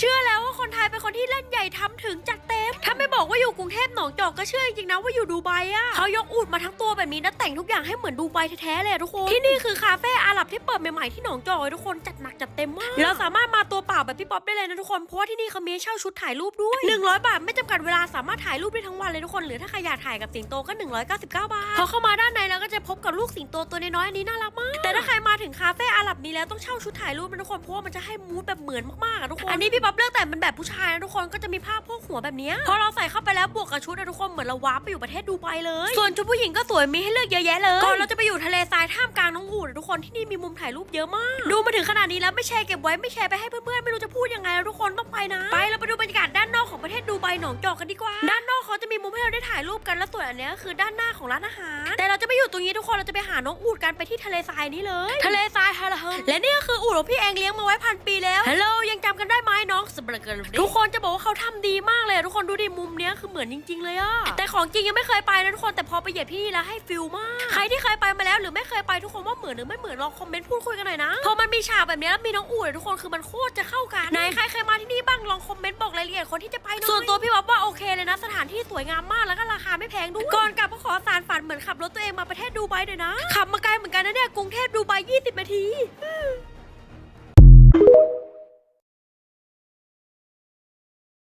เชื่อแล้วว่าคนไทยเป็นคนที่เล่นใหญ่ทำถึงจัดเต็ม ถ้าไม่บอกว่าอยู่กรุงเทพหนองจอกก็เชื่อจริงๆนะว่าอยู่ดูไบอะเขายกอูดมาทั้งตัวแบบนี้นะแต่งทุกอย่างให้เหมือนดูไบแท้ๆเลยอะทุกคน ที่นี่คือคาเฟ่อาหรับที่เปิดใหม่ๆที่หนองจอกเลยทุกคนจัดหนักจัดเต็มมากเราสามารถมาตัวเปล่าแบบพี่ป๊อปได้เลยนะทุกคนเพราะว่าที่นี่เขามีให้เช่าชุดถ่ายรูปด้วย 100 บาทไม่จำกัดเวลาสามารถถ่ายรูปได้ทั้งวันเลยทุกคนหรือถ้าใครอยากถ่ายกับสิงโตก็ 199 บาทพอเข้ามาด้านในแล้วก็จะพบกับลูกสิงโตตัวน้อยๆอันนี้น่ารักมากแต่ถ้าใครมาถึงคาเฟ่ อาหรับนี้แล้วต้องเช่าชุดถ่ายรูปนะทุกคนเพราะว่ามันจะให้มูดแบบเหมือนมากๆอะทุกคนอันนี้พี่ป๊อปเลือกแต่เป็นแบบผู้ชายนะทุกคนก็จะมีผ้าโพกหัวแบบเนี้ยพอเราใส่เข้าไปแล้วบวกกับชุดนะทุกคนเหมือนเราวาร์ปไปอยู่ประเทศดูไบเลย ส่วนชุดผู้หญิงก็สวยมีให้เลือกเยอะแยะเลยก่อนเราจะไปอยู่ทะเลทรายท่ามกลางน้องอูดนะทุกคนที่นี่มีมุมถ่ายรูปเยอะมาก ดูมาถึงขนาดนี้แล้วไม่แชร์เก็บไว้ไม่แชร์ไปให้เพื่อนๆไม่รู้จะพูดยังไงแล้วทุกคนต้องไปนะ ไปเราไปดูบรรยากาศด้านนอกของประเทศดูไบหนองจอกกันดีกว่า ด้านนอกเขาจะมีมุมให้เราได้ถ่ายรูปกันและส่วนอันเนี้ยก็คือด้านหน้าของร้านอาหาร แต่เราจะไม่อยู่ตรงนี้ทุกคนเราจะไปหาน้องอูดกันไปที่ทะเลทรายนี้เลย ทะเลทรายฮาราเฮมและนี่ก็คืออูดของพี่เองเลี้ยงมาไว้พันปีแล้วฮัลโหลยังจำกันได้ไหมน้องสเปรเกอร์ทุกคนจะบอกว่าเขาทำดีมากเลยอะทุกคนดูดิมุมเนี้ยคือเหมือนจริง ๆ เลยอะแต่ของจริงยังไม่เคยไปนะทุกคนแต่พอไปเหยียบที่นี่แล้วให้ฟิลมากใครที่เคยไปมาแล้วหรือไม่เคยไปทุกคนว่าเหมือนหรือไม่เหมือนลองคอมเมนต์พูดคุยกันหน่อยนะพอมันมีฉากแบบเนี้ยแล้วมีน้องอูดอะทุกคนคือมันโคตรจะเข้ากันไหนใครเคยมาที่นี่บ้างลองคอมเมนต์บอกรายละเอียดคนที่จะไปหน่อยส่วนตัวพี่บอกว่าโอเคเลย นะ สถานที่สวยงามมากแล้วก็ราคาไม่แพงด้วย ก่อนกลับก็ขอสารฝันเหมือนขับรถตัวเองมาประเทศดูไบหน่อยนะ ขับมาไกลเหมือนกันนะเนี่ยกรุงเทพดูไบ20นาที